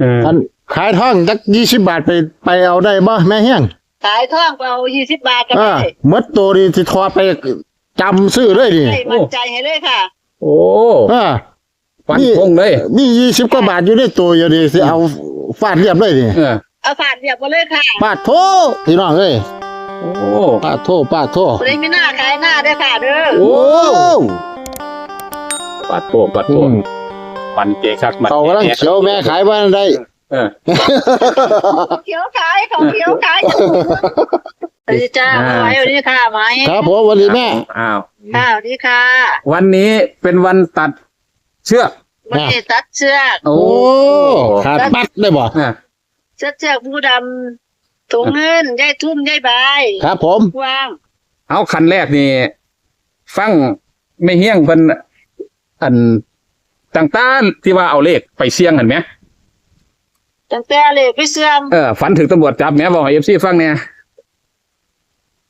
เอออันขายทองจักยี่สิบบาทไปไปเอาได้บ่แม่เฮียงขายท่องเอายี่สิบบาทก็อ่าได้หมดตัวนี่สิทอไปจำซื้อเลยดิให้มั่นใจให้เลยค่ะ โอ้อ่าฟันนี่พงเลย มียี่สิบกว่าบาทอยู่ในตัวอยู่ดิสิเอาฟาดเรียบเลยดิเออ เอาผ่านเรียบมาเลยค่ะปาดโทพี่น้องเอ้ยโอ้ ปาดโทปาดโทคนนี้ไม่น่าขายหน้าได้อค่ะเด้อ โอ้โอ้ปัดโตปัดโตอืม ฟันเกคักมันเขากำลังเขียวแม่ขายบ้านได้เออเขียวขายของเขียวขายสวัสดีจ้าอ่าไว้วันนี้ค่ะไหมครับผมวันนี้แม่อ้าวค่ะสวัสดีค่ะ วันนี้เป็นวันตัดเชือกวันนี้ตัดเชือกโอ้โอ้ขาดปัดได้บ่อะเชือกเชือกผู้ดำถุงเงินยายทุ่มยายใบายครับผมว่างเอาคันแรกนี่ ฟังไม่เฮี้ยงเพิ่นอัน ต่างๆที่ว่าเอาเลขไปเสี่ยงเห็นไหมตั้งแต่เลยไปเสื่อมเออฝันถึงตำรวจจับแหม่บอกให้เอฟซีฟังเนี่ย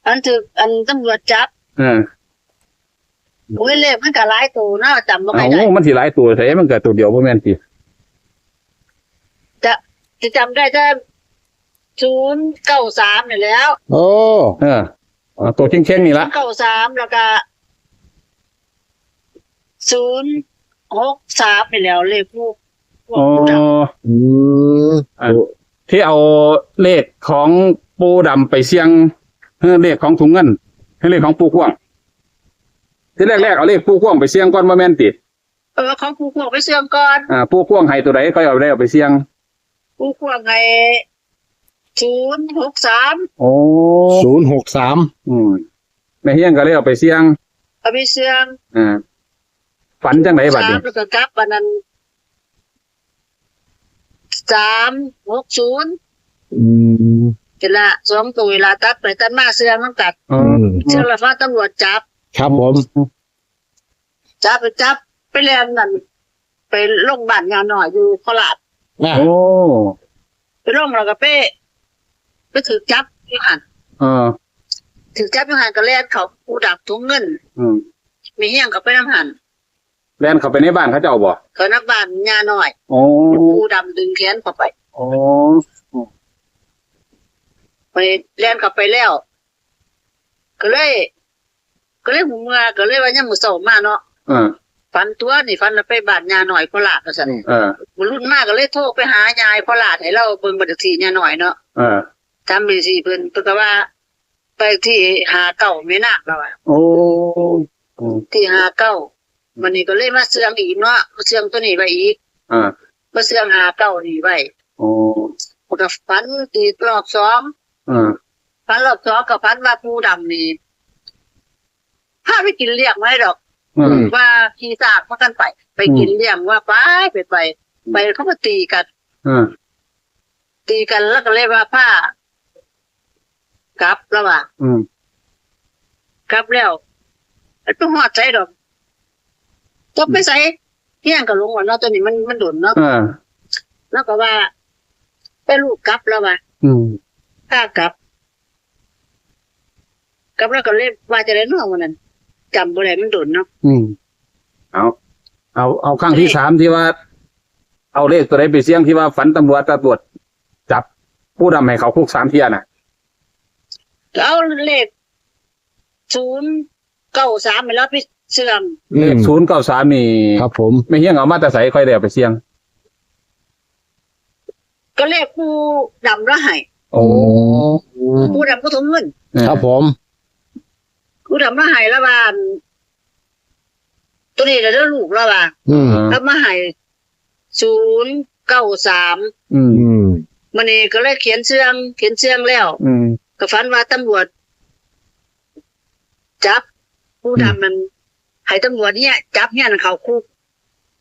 อันถึกอันตำรวจจับเออโอ้ยเลขมันก็หลายตัวเนาะจำบ่เอาค่อยได้มันสิหลายตัวแต่มันเกิดตัวเดียวบ่แม่นติจะจะจำได้จะศูนย์เก้าสามนี่แหล้ว โอ้เออเอาตัวเข่งๆนี่ละเก้าสามแล้วก็ศูนย์ หกสามนี่แหล้วเลขผู้พวกอ๋อผู้ดอืมอะที่เอาเลขของปูดำไปเสี่ยงเออเลขของถุงเงินให้เลขของปูข่วง ที่แรกๆเอาเลขปูข่วงไปเสี่ยงก่อนบ่แม่นติำเออของผู้พวกไปเสื่อมก่อนอ่าปูข่วงให้ตัวใดก็เอาได้เอาไปเสี่ยง ผู้พวกไงศูนย์หกสามโอ้ศูนย์หกสามอืมแม่เฮียงก็เลยเอาไปเสี่ยง เอาไปเสื่อมอ่า ฝันจังไดบัดสานี้มแล้วก็กลับวันนั้นสามหกศูนย์อืมเวลาสองตัวเวลาตัดไปตัดมาเสื่อมต้องตัดอ๋อเชื่อละฟ้าตำรวจจับ ครับผม จับไปจับไปเรียนนั่นไปลงบ้านงานหน่อยอยู่โคราชอะโอ้ไปลงแล้วก็ไปไปถือจับอยู่หันเออถือจับอยู่หันก็เล่นเขาผู้ดับถุงเงิน อืมมีเฮี้ยงก็ไปน้ำหัน แล่นเข้าไปในบ้านเขาเจ้าบ่เขานักบ้านงานหน่อยโอ้ผู้ดำดึงแขนเข้าไปโอ้ไปเล่นเข้าไปแล้ว ก็เลย ก็เลยหูเมื่อก็เลยว่ายังมือเสามาเนาะเออฟันตัวนี่ฟันแล้วไปบ้านยาหน่อยโคราชก็สั่นเออบุรุ่นมากก็เลยโทรไปหายายโคราชให้เราเบิ่งบัตรทียาหน่อยเนาะเออทำเป็นสี่เพิ่นเพิ่นก็ว่า ไปที่หาเก่าไม่นักแล้วอะโอ้อืมที่หาเก้า มันนี่ก็เลยมาเสื่องอีกเนาะมาเสื่องตัวนี้ไว้อีกอ่ามาเสื่องหาเก้านี่ไว้โอ้มันก็ฟันตีรอบสองเออฟันรอบสองกับฟันว่าปูดำนี่พาไปกินเลี้ยงไว้ดอกอืม ว่าขี่สากมากันไป ไปกินเลี้ยงว่าไปไปไปไปเขาก็ตีกันเออตีกันแล้วก็เลยว่าผ้ากลับแล้วว่าอืม กลับแล้วไอ้ตัวหอดใจดอก จบไปใส่เที่ยงก็ลงว่าเนาะตัวนี้มันมันโดนเนาะเออแล้วก็ว่าไปลูกกลับแล้วว่าอืมข้ากลับ กลับแล้วก็เลยว่าจะได้นอกวันนั้นจำบ่ได้มันโดนเนาะอืมเอาเอาเอาครั้งที่สามที่ว่า เอาเลขตัวใดไปเสี่ยงที่ว่าฝันตำรวจตำรวจจับผู้ดำให้เขาคุกสามเที่ยน่ะก็เอาเลขศูนย์เก้าสามไปแล้วไป เสื่อมเลขศูนย์เก้าสามนี่ครับผม ไม่เฮี้ยงเอามาแต่ใส่ค่อยได้เอาไปเสี่ยง ก็เลขผู้ดำแล้วให้โอ้ผู้ดำก็ทงเงินครับผมผู้ดำแล้วให้แล้วว่าตัวนี้เราได้ลูกแล้วว่าอืมแล้วมาให้ศูนย์เก้าสามอืมอืมมันนี่ก็เลยเขียนเชื่องเขียนเชื่องแล้วอืมก็ฝันว่าตำรวจ จับผู้ดำมัน ให้ตำรวจเนี่ย จับเนี่ยเขาคุก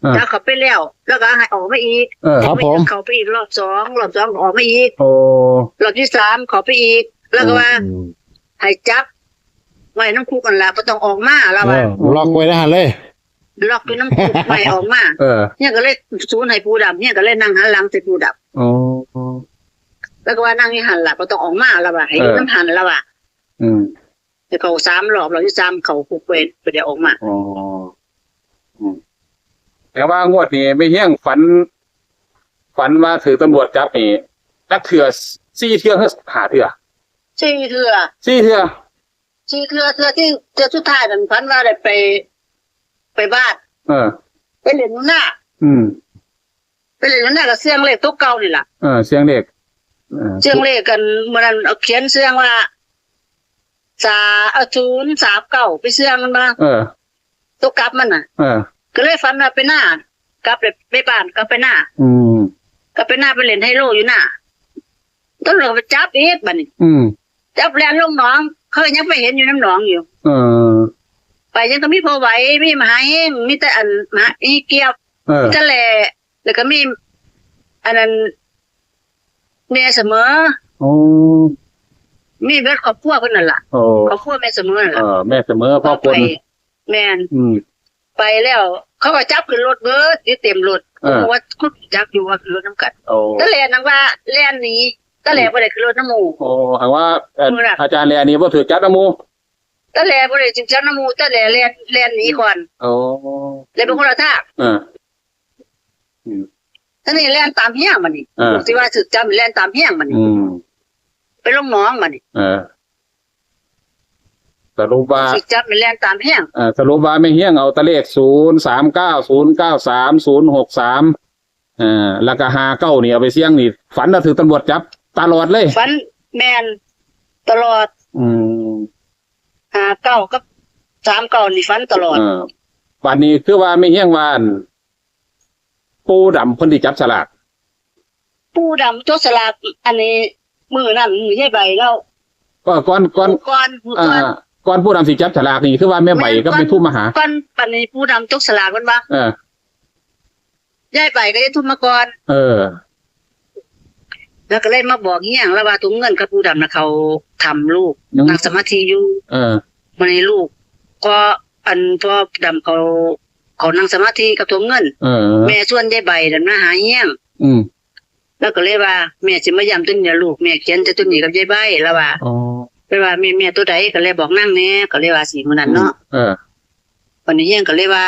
อ่าจับเขาไปแล้ว แล้วก็ให้ออกมาอีกเออครับผมเขาไปอีกรอบสองรอบสองออกมาอีกโอ้รอบที่สามเขาไปอีก แล้วก็ว่าอืมให้จับไว้น้ำคุกกันละก็ต้องออกมาแล้วเอว่าอล็อกไว้นะฮะเลยล็อกไปน้ำคุกไม่ออกมาเออเนี่ยก็เลยซูนให้ผู้ดำเนี่ยก็เลยนั่งหันหลังใส่ผู้ดโอ้ำแล้วก็ว่านั่งที่หันหลังก็ต้องออกมาแล้วว่าให้อยู่น้ำหันแล้วว่าอืม แต่เขาสามรอบรอบที่สามเขาคุกเวรไปเดี๋ยวออกมาอ๋ออืมแต่ว่างวดนี้ไม่เฮี้ยงฝัน ฝันว่าถือตำรวจจับนี่นักเถื่อซี่เถื่อเฮือหาเถื่อสี่เทือซี่เถื่อสี่เทือเทือที่เทือสุดท้ายนั่นพันว่าได้ไป ไปบ้านเออ ไปเล่นหน้าอืมไปเล่นหน้ากับเสียงเลขตุ๊กเก่านี่ล่ะเออเสียงเด็กเออเสียงเลขกันเมื่อนั้นเอาเขียนเสียงว่า สาเอาศูนย์สามเก้าไปเสียงมันมาเออตุ๊กกลับมันน่ะ เออ ก็เลยฝันว่าไปหน้ากลับเลยไปบ้านกลับไปหน้าอืม กลับไปหน้าไปเล่นไฮโลอยู่หน้าต้นเราไปจับอีกบัดนี้อืม จับแลนลงหนองเคยยังไปเห็นอยู่น้ำหนองอยู่ เออ ไปยังก็มีพอไหวมีมหาเฮงมีแต่อันมหาอีเกียบเออมีแต่แหล่แล้วก็มี อันนั้นแม่เสมอ โอ้ มีเวทครอบครัวเพิ่นนั่นล่ะโอ้ครอบครัวแม่เสมอนั่นเอล่ะอแม่เสมอพ่อคนไปแม่นอืม ไปแล้ว เขาก็จับขึ้นรถเบิดที่เต็มรถเออ เพราะว่าคุจักอยู่ว่าขึ้นรถน้ำกัดโอ้ตะแหล่นังว่าแล่นหนี้ตะแหล่บ่ได้ขึ้นรถน้ำหมูโอ้หากว่าเอ่อมือน่ะ อาจารย์เรียนนี้ว่าถือจัดนะหมูตะแหล่บ่ได้จิงจักน้ำหมูตะแหล่แล่นแล่นหนีก่อนโอ้เลยเป็นคนละทางเออ ท่านี่แล่นตามเฮี้ยงมันนี่เออที่ว่าสึกจำแล่นตามเฮี้ยงมันนี่อืมไป ลงหนองมันนี่เออสรุปว่าสึกจำแล่นตามเฮี้ยงเออสรุปว่าไม่เฮี้ยงเอาตะเลขศูนย์สามเก้าศูนย์เก้าสามศูนย์หกสามเออแล้วก็หาเก้านี่เอาไปเสี่ยงนี่ ฝันว่าถือตำรวจจับ ตลอดเลยฟันแมนตลอด อืมหาเก้ากับสามเก้านี่ฟันตลอดเออวันนี้คือว่าไม่เฮี้ยงวาอันปูดำเพิ่นที่จับฉลาก ปูดำตัวสลากอันนี้ มือนั่นมือใช่ใบแล้วก็ก่อนก่อนก้อนมืออ่าก้อนก่อนผู้ดำสิจับฉลากนี่คือว่าแม่ใบก็ไปทุ่มมาหาก้อนปันนี้ปูดำตัวสลากมันว่าเออย่ายใบก็ได้ทุนมาก่อนเออ แล้วก็เลยมาบอกเงี้ยงแล้วว่าถุงเงินกับปูดำนะเขาทำลูกยังนั่งสมาธิอยู่เออมันในลูก ก็อันพอดำเขาเขานั่งสมาธิกับถุงเงิน เออ แม่ส่วนยายใบดำมาหาเงี้ยงอืม แล้วก็เลยว่าแม่สิมายำตัวนี้ลูกแม่เขียนจะตัวนี้กับยายใบแล้วว่าอ๋อไปว่าแม่แม่ตัวใดก็เลยบอกนั่งแน่ก็เลยว่าสีมันนั้นเนาะเออวันนี้เงี้ยงก็เลยว่า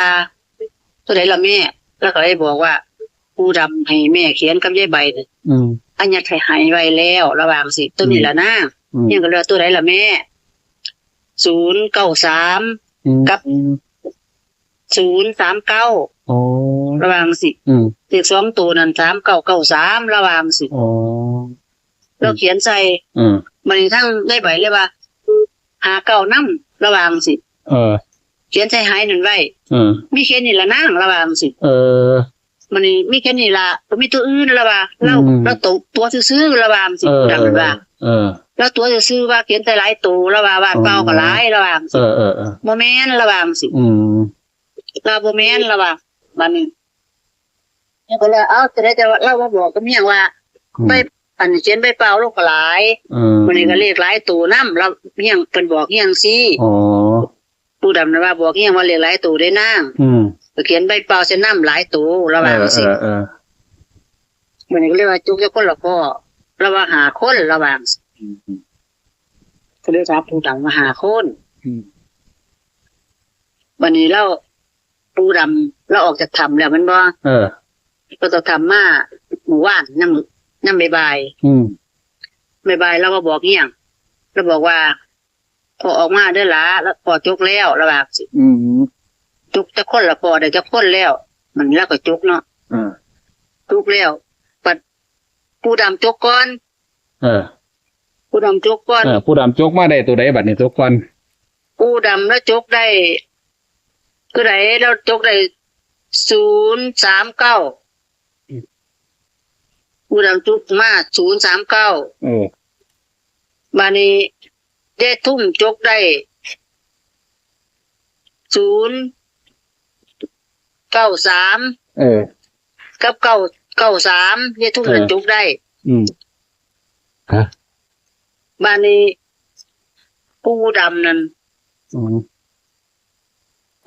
ตัวใดละแม่ แล้วก็เลยบอกว่าผู้ดำให้แม่เขียนกับยายใบน่ะอืมอันยัดให้หายไว้แล้วระหว่างสิตัวนี้ละนะอืมเงี้ยงก็เลยว่าตัวใดละแม่ศูนย์เก้าสามกับอืม ศูนย์สามเก้าโอ้ระหว่างสิอืมเลขสองตัวนั้นสามเก้าเก้าสามระหว่างสิโอ้เราเขียนใส่อืมมันทั้งได้ใบเลยว่าหาเก้าน้ำระหว่างสิเออ เขียนใส่หายนั่นไว้เออมีแค่นี้ละนั่งระหว่างสิเออมันนี่มีแค่นี้ละบ่มีตัวอื่นละว่าเราอืมเราตกตัวซื้อๆระหว่างสิเออดังว่าเออ แล้วตัวซื้อๆว่าเขียนแต่หลายตัวระหว่างว่าเปล่าก็หลายระหว่างเอสิอเออเออบ่แม่นระหว่างสิอืม เราบ่แม่นระหว่างบัดนี้เนี่ยก็เลยเอาจะได้แต่ว่าเราบ่บอกกับเมียว่าไปอันนี้เขียนใบเปล่าลูกก็หลายเออมันนี่ก็เลขหลายตัวนำเราเมียงเพิ่นบอกเมียงสิอ๋อผู้ดำนะว่าบอกเมียงว่าเลขหลายตัวได้นางอืมก็เขียนใบเปล่าใส่น้ำหลายตัวระหว่างเออสิเออเออมันนี่ก็เลยว่าจุกจะคนละข้อระหว่างหาคนระหว่างสิอืมก็เลยถามผู้ดำมาหาคนอืมวันนี้เรา ผู้ดำเราออกจากถ้ำแล้วมันบ่เออก็ต้องทำมาหมู่ว่านนั่งนั่งบ่ายอืมๆบ่ายๆเราก็บอกเงี้ยงเราบอกว่าพอออกมาเด้อหละแล้วพอจุกแล้วระหว่างสิอืมจุกจะคนละพอได้จะคนแล้ว มันแล้วก็จุกเนาะเออจุกแล้วปัดผู้ดำจุกก่อน เออผู้ดำจุกก่อนเออผู้ดำจกมาได้ตัวใดบัดนี้ทุกคนผู้ดำแล้วจุกได้ คือไหนเราจุกได้ศูนย์สามเก้าผู้ดำจุกมาศูนย์สามเก้าเออบานี้ได้ทุ่มจุกได้ศูนย์เก้าสามเออ กับเก้าเก้าสามได้ทุ่มนั้นเออจุกได้ อืมบานี้ผู้ดำนั้นอืม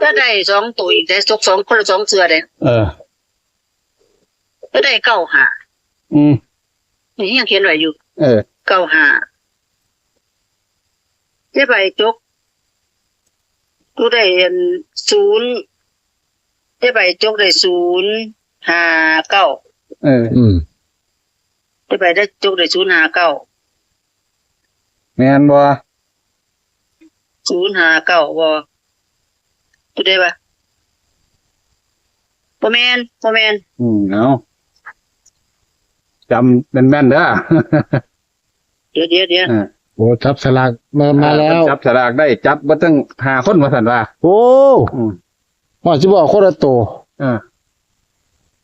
ก็ได้สองตัวอีกได้สองสองคนละสองเสือเลยเออ ก็ได้เก้าหาอืมนี่ยังเขียนไว้อยู่ เออ เก้าหาได้ไปจุกกูได้เห็นศูนย์ได้ไปจุกได้ศูนย์ห้าเก้าเออ อืมได้ไปได้จกได้ศูนย์หาเก้าแม่นบ่ศูนย์หาเก้าบ่ ตัวได้ปะบ่แมนบ่แมนอืมเอาจำแม่นๆเด้อเดี๋ยวเดี๋ยวเดี๋ยวอ่าโอ้จับสลากมามาแล้ว จับสลากได้จับบ่ตั้งหาคนว่าซั่นว่า โอ้อืม ว่าสิบอกคนละตัวเออ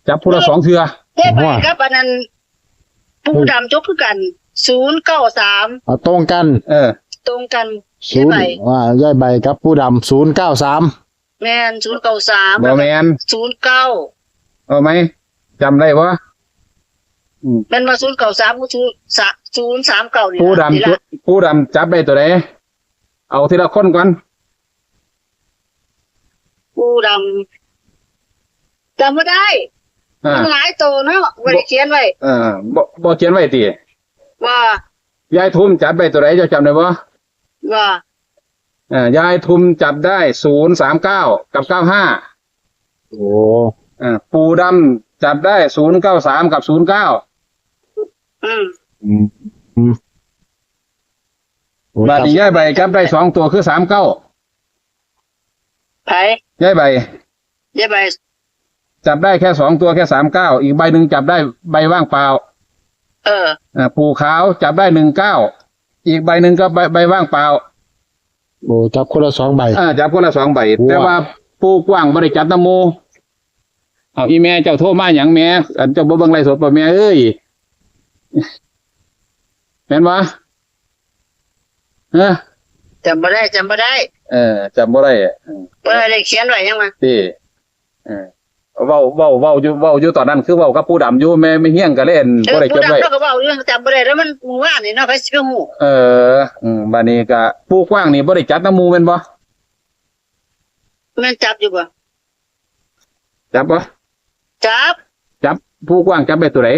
จับผู้ละสองเทื่อเท่ไปว่าครับอันนั้นปูดำจกคือกันศูนย์เก้าสามเอาตรงกันเออ ตรงกัน ศูนย์ใบ ว่าย่ายใบกับผู้ดำศูนย์เก้าสาม แมนศูนย์เก้าสามบ่แม่นศูนย์เก้าเอาไหมจำได้บ่แมนมาศูนย์เก้าสามก็ศูนย์สามศูนย์สามเก้านี่ผู้ล่ะนี่ดำล่ะผู้ดำจับได้ตัวใดเอาทีละคนก่อนปูดำจำไม่ได้อ่ามันหลายตัวเนาะไม่ได้เขียนไว้เออบ่บ่เขียนไว้ติว่า ยายทุมจับได้ตัวใดเจ้าจำได้บ่ว่าอ่า ยายทุมจับได้ศูนย์สามเก้ากับเก้าห้าโอ้อ่าปูดำจับได้ศูนย์เก้าสามกับศูนย์เก้าอืมอืมอืมโอ้บาดนี้ยายใบจับได้สองตัวคือสามเก้าไผยายใบเดี๋ยวไปจับได้แค่สองตัวแค่สามเก้าอีกใบหนึ่งจับได้ใบว่างเปล่า เอออ่าปูขาวจับได้หนึ่งเก้าอีกใบหนึ่งก็ใบใบว่างเปล่า โอ้จับคนละสองใบ อ่าจับคนละสองใบ ว้าแต่ว่าปูกว้างบริจับตะโมเอาอีแม่เจ้าโทรมาอย่างแม่อันเจ้าบ่เบิ่งไรสดป่ะแม่เอ้ยแม่นวะเออจำไม่ได้จำไม่ได้เออจำบ่ได้อะว่าได้เขียนไว้ยังไงที่เออ เว้าเว้าเว้าอยู่เว้าอยู่ตอนนั้นคือเว้ากับผู้ดำอยู่แม่ไม่เฮี้ยงก็เล่นเอบ่อได้ปูเก็บไว้ ดำเราก็บอกเรื่องจำไม่ได้แล้วมันหมู่บ้านนี่เนาะไปสิไปหูเอออืมบัดนี้ก็ปูกว้างนี่บ่ได้จัดน้ำหมูแม่นบ่แม่นจับอยู่บ่จับบ่จับจับผู้กว้างจับได้ตัวไหน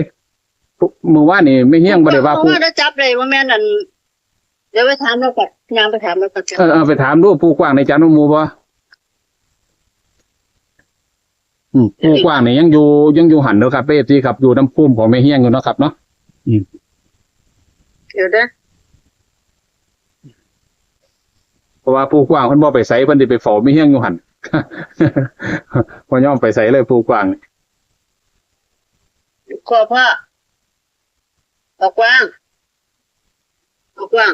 ผู้มือว่านนี่ไม่เฮี้ยงบ่ได้ว่าผู้เพระถ้าจับเลยว่าแม่นอันเดี๋ยวไปถามแล้วก่อนยามไปถามแล้วก่อนเออเออไปถามดูผู้กว้างในจัดน้ำหมูบ่ อืมผู้กว้างนี่ยังอยู่ยังอยู่หันเด้อครับเอฟซีครับอยู่น้ำพุ่มของแม่เฮี้ยงอยู่เนาะครับเนาะเดี๋ยวเด้อเพราะว่าผู้กว้างเพิ่นบ่ไปไสเพิ่นสิไปเฝ้าแม่เฮี้ยงอยู่หัน บ่ยอมไปไสเลยผู้กว้างนี่ขอพ่อออกกว้างออกกว้าง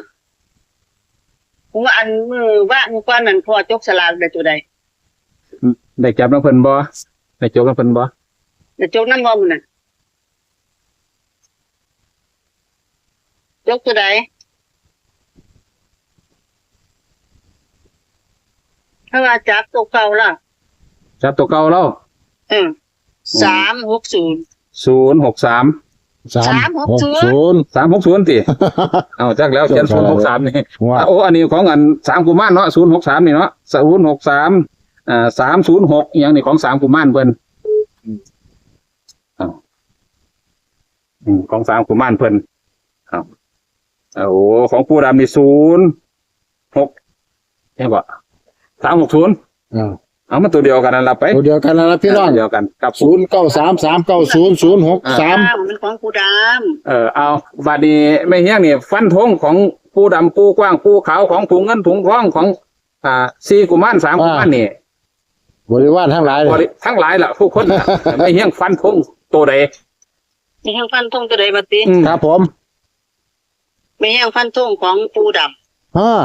ผมว่าอันมือว่ามือกว้างนั่นพ่อจกสลากได้ตัวใดได้จับน้ำเพิ่นบ่ ได้จกน้ำเพิ่นบ่แต่จกนั่นบ่มันน่ะจกตัวใดถ้าว่าจับตัวเก่าล่ะ จับตัวเก่าแล้วเออสามหกศูนย์063สามหกหกศูนย์ศูนย์360ติเอาจักแล้วเขียน063นี่ว่าโอ้อันนี้ของอันสามกุมารเนาะศูนย์หกสามนี่เนาะศูนย์หกสาม อ่าสามศูนย์หกอย่างนี้ของสามกุมารเพิ่นเอาอืมของสามกุมารเพิ่นเอาเอาโอ้ของปูดำนี่ศูนย์หกเห็นบ่สามหกศูนย์อ่าเอามันตัวเดียวกันนั่นละไปตัวเดียวกันแล้วนะพี่น้องตัวเดียวกันกับศูนย์เก้าสามสามเก้าศูนย์ศูนย์หกสามดำมันของกูดเออเอาบาดนี้ไม่เฮี้ยงนี่ฟันธงของปูดำปูกว้างปูขาวของถุงเงินถุงทองของอ่าสี่กุมารสามกุมารนี่ บริวารทั้งหลายบริทั้งหลายล่ะทุกคนน่ะ ไม่เฮี้ยงฟันธงตัวใดำมีแห่งฟันทงตัวใดบัดนี้อืมครับผมมีแห่งฟันทงของปูดอ่า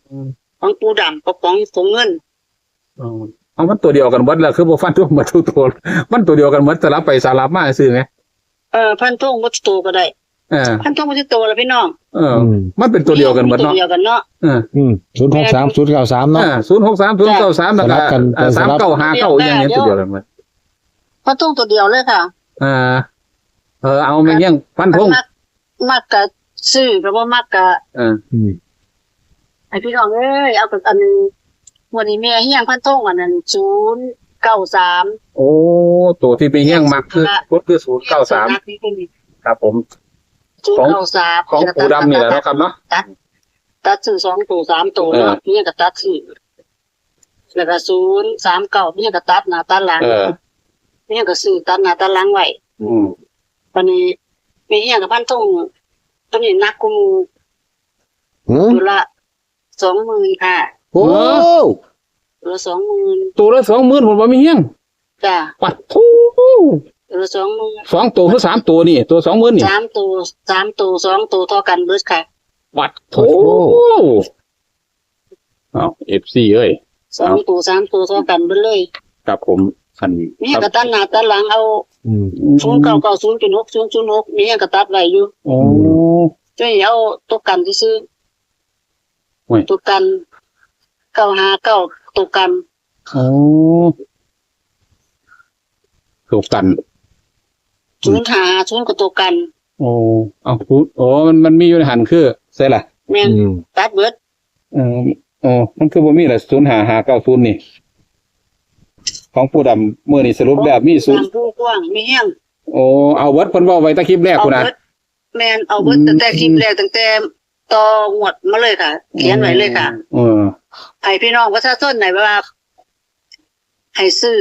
ำของปูดำกับของถงเงิน เอามันตัวเดียวกันหมดแล้วคือบ่ฟันทุกหมดทุกตัวมันตัวเดียวกันหมดสลับไปสลับมาซื่อไงเออพันทงวัตโตก็ได้ เออพันทงวัตโตแล้วพี่น้องเออ มันเป็นตัวเดียวกันหมดตัวเนาะเดียวกันเนาะเอออืมศูนย์หกสามศูนย์เก้าสามเนาะศูนย์หกสามศูนย์เก้าสามแล้วก็สลับกันสามเก้าห้าเก้าอย่างเงี้ยตัวเดียวกันหมดพันทงตัวเดียวเลยค่ะอ่าเออเอาไม่เฮี้ยงฟันธงมักมักกะซื้อเพราะว่ามักกะเอออืมไอพี่น้องเอ้ยเอากับอันวันนี้แม่เฮียงพันทงอันนั้นศูนย์เก้าสามโอ้ตัวที่ไปเฮี้ยงมักคือก็คือศูนย์เก้าสามครับผม ศูนย์เก้าสามของปูดำนี่แหละเนาะครับเนาะตัดซื้อสองตัวสามตัวเออเนาะเนี่ยก็ตัดซื้อแล้วก็ศูนย์สามเก้าเนี่ยก็ตัดหน้าตัดหลังเออเนี่ยก็ซื้อตัดหน้าตัดหลังไว้อืมวันนี้มีเฮียกับพันทงตัวนี้นักกุมหืมตัวละสองหมื่นค่ะโอ้ตัวละสองหมื่นตัวละสองหมื่นผมว่ามีเฮี้ยงจ้ะปัดทู ตัวละสองหมื่นสองตัวคือสามตัวนี่ ตัวสองหมื่นนี่สามตัวสามตัวสองตัวเท่ากันเบิดค่ะปัดทูเอาเอฟซีเอ้ยสองตัวสามตัวเท่ากันเบิดเลยครับผมคันมีกระตันหน้าตันหลังเอาอืมศูนย์เก้าเก้าศูนย์จุดหกศูนย์จุดหกมีกระตัดไว้อยู่โอ้ช่วยเอาตัวกันที่ซื้อโอ้ยตัวกันเก้าห้าเก้าตัวกันโอ้ถูกกัน ศูนย์ห้าศูนย์กับตัวกัน โอ้เอาพูดโอ้มันมันมีอยู่ในหันคือใช่ล่ะแม่นอืมตัดเบิดเออโอ้มันคือบ่มีแหละศูนย์หาหาเก้าศูนย์นี่ ของผู้ดำเมื่อนี่สรุปแล้วมีศูนย์ตามผู้กว้างมีเฮี้ยงโอ้เอาเวิร์ดเพิ่นเว้าไว้ตะคลิปแรกเอาพุ่นนะเบิดแม่นเอาเบิดอืมตั้งแต่คลิปแรกตั้งแต่ต่อหมวดมาเลยค่ะ เขียนไว้เลยค่ะ เออให้พี่น้องประชาชนไหนว่าให้ซื้อ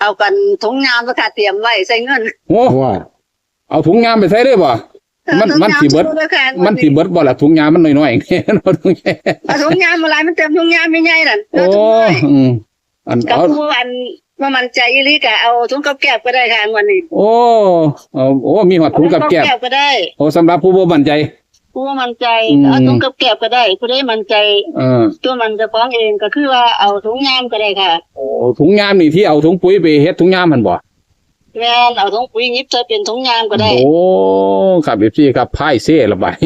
เอากันถุงยามราคาเตรียมไว้ใส่เงินโอ้ว่าเอาถุงยามไปใส่ได้บ่ มันมันสิเบิดถุงยามซื้อด้วยค่ะมันสิเบิดบ่ล่ะถุงยามมันน้อยๆแค่นั้นถุงยามเอาถุงยามอะไรมันเต็มถุงยามไม่ใหญ่นั่นโอ้เอาถุงน้อยอืมอันกับเอาผู้อันว่ามันใจอีหลีกะเอาถุงกับแก้บก็ได้ค่ะวันนี้ โอ้เอาโอ้มีหอดถุงกับแก้บก็ได้ โอ้สำหรับผู้บ่มั่นใจ ผู้ว่ามันใจอืม เอาถุงกับแก้บก็ได้ผู้ได้มันใจเออตัวมันจะฟ้องเองก็คือว่าเอาถุงยามก็ได้ค่ะโอ้ถุงยามนี่ที่เอาถุงปุ๋ยไปเฮ็ดถุงยามมันบ่ แม่นเอาถุงปุ๋ยยิบใส่เป็นถุงยามก็ได้ โอ้ครับพี่ครับพ่ายเซ่ละบาย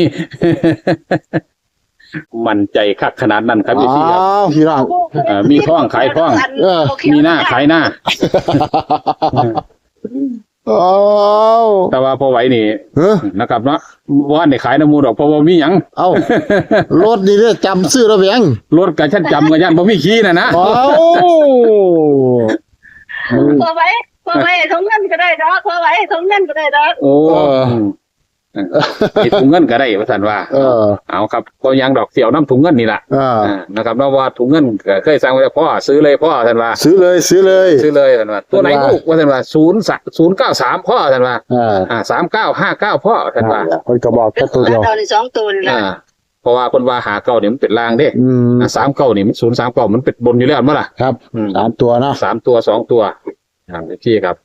มั่นใจคักขนาดนั้นครับพี่ครับ อ้าวพี่น้อง เอ่อมีท่องขายท่อง เออ มีหน้าขายหน้า อ้าวแต่ว่าพอไหวนี่เฮ้ยนะครับเนาะว่าในขายน้ำมูดอกเพราะว่ามีหยังเอ้ารถนี่เนี่ยจำซื้อระเบียงรถกับฉันจำกับยันบ่มีขี้น่ะนะอ้าวพอไว้พอไว้ถุงเงินก็ได้ดอกพอไว้ถุงเงินก็ได้ดอก โอ้ ติดถุงเงินก็ได้ว่าซั่นว่า เออ เอาครับก็ยังดอกเสี่ยวน้ำถุงเงินนี่ล่ะอ่าอ่านะครับเนาะว่าถุงเงินก็เคยสั่งไว้แล้วพ่อซื้อเลยพ่อท่านว่า ซื้อเลยซื้อเลย ซื้อเลยท่านว่า ตัวไหนลูกว่าท่านว่าศูนย์ศูนย์เก้าสามพ่อท่านว่า อ่าอ่าสามเก้าห้าเก้าพ่อท่านว่า คนก็บอกแค่ตัวเดียวเอาในสองตัวนี่แหละอ่า เพราะว่าคนว่าหาเก้าเนี่ยมันเป็นลางเด้อืมอ่าสามเก้านี่มันศูนย์สามเก้ามันเป็นบนอยู่แล้วมั้งล่ะครับอืมสามตัวเนาะสามตัวสองตัวครับพี่ครับ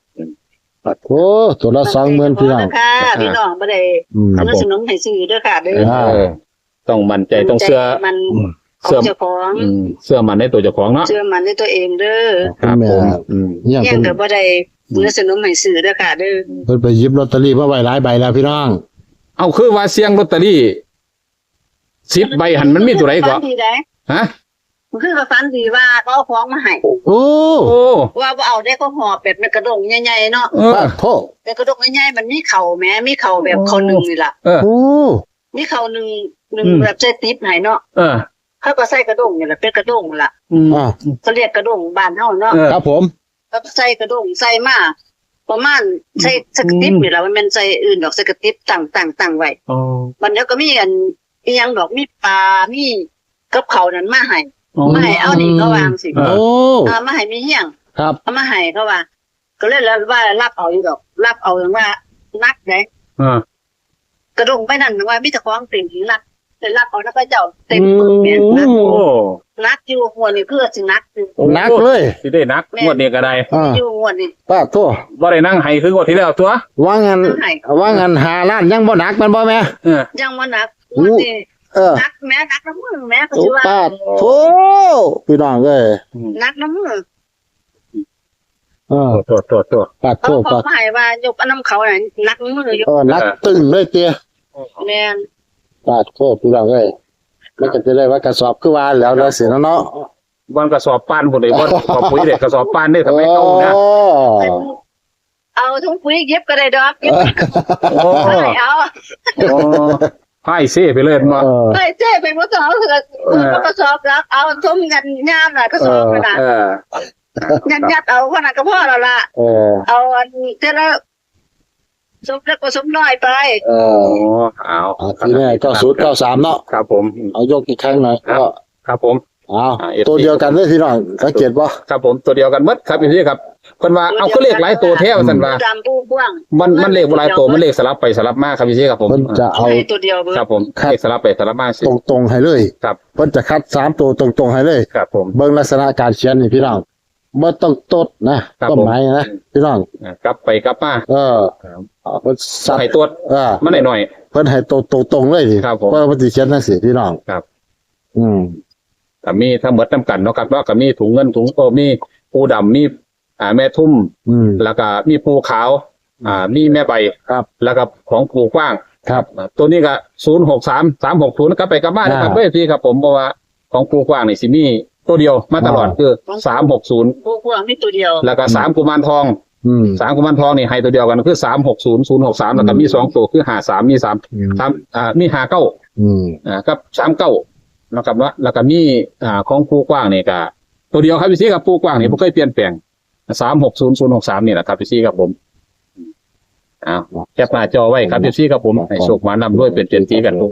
โอ้ตัวละสองหมื่นพี่น้องค่ะพี่น้องบ่ได้อืมครับสนับสนุนให้ซื้อด้วยค่ะเด้ออ่าเออต้องมั่นใจต้องเชื่อมันอืมขอเชื่งอเจ้าของอืมเชื่อมันในตัวเจ้าของเนาะเชื่อมันในตัวเองเด้อครับผมอืมเนี่ยแย่เพิ่งนก็บ่ได้สนับสนุนให้ซื้อด้วยค่ะเด้อเพิ่นไปหยิบลอตเตอรี่มาไว้หลายใบแล้วพี่น้อง เอาคือว่าเสียงลอตเตอรี่สิบใบหันมันมีตัวไหนก็ฝันดีได้ฮะ มันคือว่าฝันดีว่าเขาเอาของมาให้โอ้โอ้ว่าบ่เอาได้ก็หอบแบบเป็นกระดงใหญ่ๆเนาะเออปาโทษแต่กระดงใหญ่ๆมันมีเข่าแม้มีเข่าแบบเข่าหนึงนี่ล่ะเออโอ้มีเข่าหนึงหนึงอืมแบบใส่ติ๊บให้เนาะเออเขาก็ใส่กระดงนี่แหละเป็นกระดงล่ะอืมอ่าเขาเรียกกระดงบ้านเฮาเนาะเออครับผมก็ใส่กระดงใส่มาประมาณใส่สกติปนี่แหละมันเป็นใส่อื่นดอกสกติปต่างต่างต่างไว้อ๋อมันเดี๋ยวก็มีอันอีหยังดอกมีปลามีกับเขาวนั้นมาให้ อ๋อมาให้เอานี่ก็วางสิเออโอ้เอามาให้มีเฮียงครับเอามาให้เขาว่า ก็เลยแล้วว่ารับเอาอยู่ดอก รับเอาอย่างว่านักได้เออกระดงไปนั่นว่ามีแต่ของเต็มหิงนักแต่รับเอาแล้วก็เจ้าเต็มปึกเนี่ยนักโอ้นักอยู่หัวนี่คือสินักอยู่หนักเลยสิได้นักงวดนี้ก็ได้อ่าอยู่หัวนี่ปาโทษบ่ได้นั่งไห้คืองวดที่แล้วตัว ว่างั้นให้ว่างั้นหาล้านยังบ่หนักแมันบ่แม่เออยังว่านักหัวนี่ เออนักแม่นักน้ำมือแม่ก็โอ้สิว่าปาโทพี่น้องเอ้ยนักน้ำมือเออโทษโทษโทษปาโทเขาษบอปากมาให้ว่ายกอันน้ำเขาน่ะนักมือยกเออนักตึงเลยเตี้ยแม่นปาโทษพี่น้องเอ้ยมันก็จะได้ว่ากระสอบคือว่าแล้วแล้วสิเนาะวันกระสอบปานพุ่นได้บ่ขอบปุ๋ยเด็กกระสอบปานได้ทำไมเก่านะ โอ้เอาถุงปุ๋ยเย็บก็ได้ดอกเย็บโอ้ก็ได้เอาโอ้ พ่ายเซ่ไปเลยมา เออเฮ้ยเจ๊เป็นผู้สาวเถื่อนก็สอบรัก เอาทุ่มกันงามน่ะก็สอบไปน่ะเออยัดยัดเอาคนน่ะก็พอแล้วล่ะเออเอาอันเท่าละสมเล็กก็สมน้อยไป เอโอ้อเอาเอาทีนี้ก็ศูนย์เก้าสามเนาะครับผม เอายกอีกครั้งหน่อยครับ ก็ครับผม เอาอ่า ตัวเดียวกันเลยพี่น้องสังเกตป่ะครับผมตัวเดียวกันหมดครับพี่ครับ เพิ่นว่าเอาก็เลขหลายตัวแท้ว่าซั่นว่าดำปูกว้างมันมันเลขบ่หลายตัวมันเลขสลับไปสลับมาครับพี่ซี่ครับผมเพิ่นจะเอาให้ตัวเดียวเบิดครับผมครับเลขสลับไปสลับมาสิตรงๆให้เลยครับเพิ่นจะคัดสามตัวตรงๆให้เลยครับผมเบิ่งลักษณะการเขียนนี่พี่น้องบ่ต้องตดนะครับต้นไม้นะพี่น้องอ่ากลับไปกลับมาเออครับเอาเพิ่นสับให้ตรวจเออมันหน่อยเพิ่นให้ตรงตรงๆเลยดิครับผมเพราะว่าเพิ่นสิเขียนจังซี่พี่น้องครับ อืมๆก็มีทั้งหมดนํกันเนาะครับเนาะก็มีถุงเงินถุงโอ้มีปูดำมี อ่าแม่ทุ่มอืม แล้วก็มีปูขาวอ่ามีแม่ใบครับ แล้วก็ของปูกว้าง ครับอ่าตัวนี้ก็ศูนย์หกสามสามหกศูนย์กลับไปกลับมานะครับอ่า เว้ยพี่ครับผมเพราะว่าของปูกว้างนี่สิมีตัวเดียวมาตลอดอ่าคือสามหกศูนย์ปูกว้างมีตัวเดียว แล้วก็สามกุมารทองอืม สามกุมารทองนี่ให้ตัวเดียวกันคือสามหกศูนย์ศูนย์หกสามแล้วก็อืมมีสองตัวคือหาสามมีสามอืมสามอ่ามีหาเก้าอืม อ่ากับสามเก้านะครับเนาะแล้วก็มีอ่าของปูกว้างนี่ก็ตัวเดียวครับพี่ซีกับปูกว้างนี่ผมเคยเปลี่ยนแปลง สามหกศูนย์ศูนย์หกสามนี่แหละครับพี่ซี่ครับผมอ้าวแคปหน้าจอไว้ครับพี่ซี่ครับผมให้โชคมานำด้วยเป็นเต็มที่กันทุก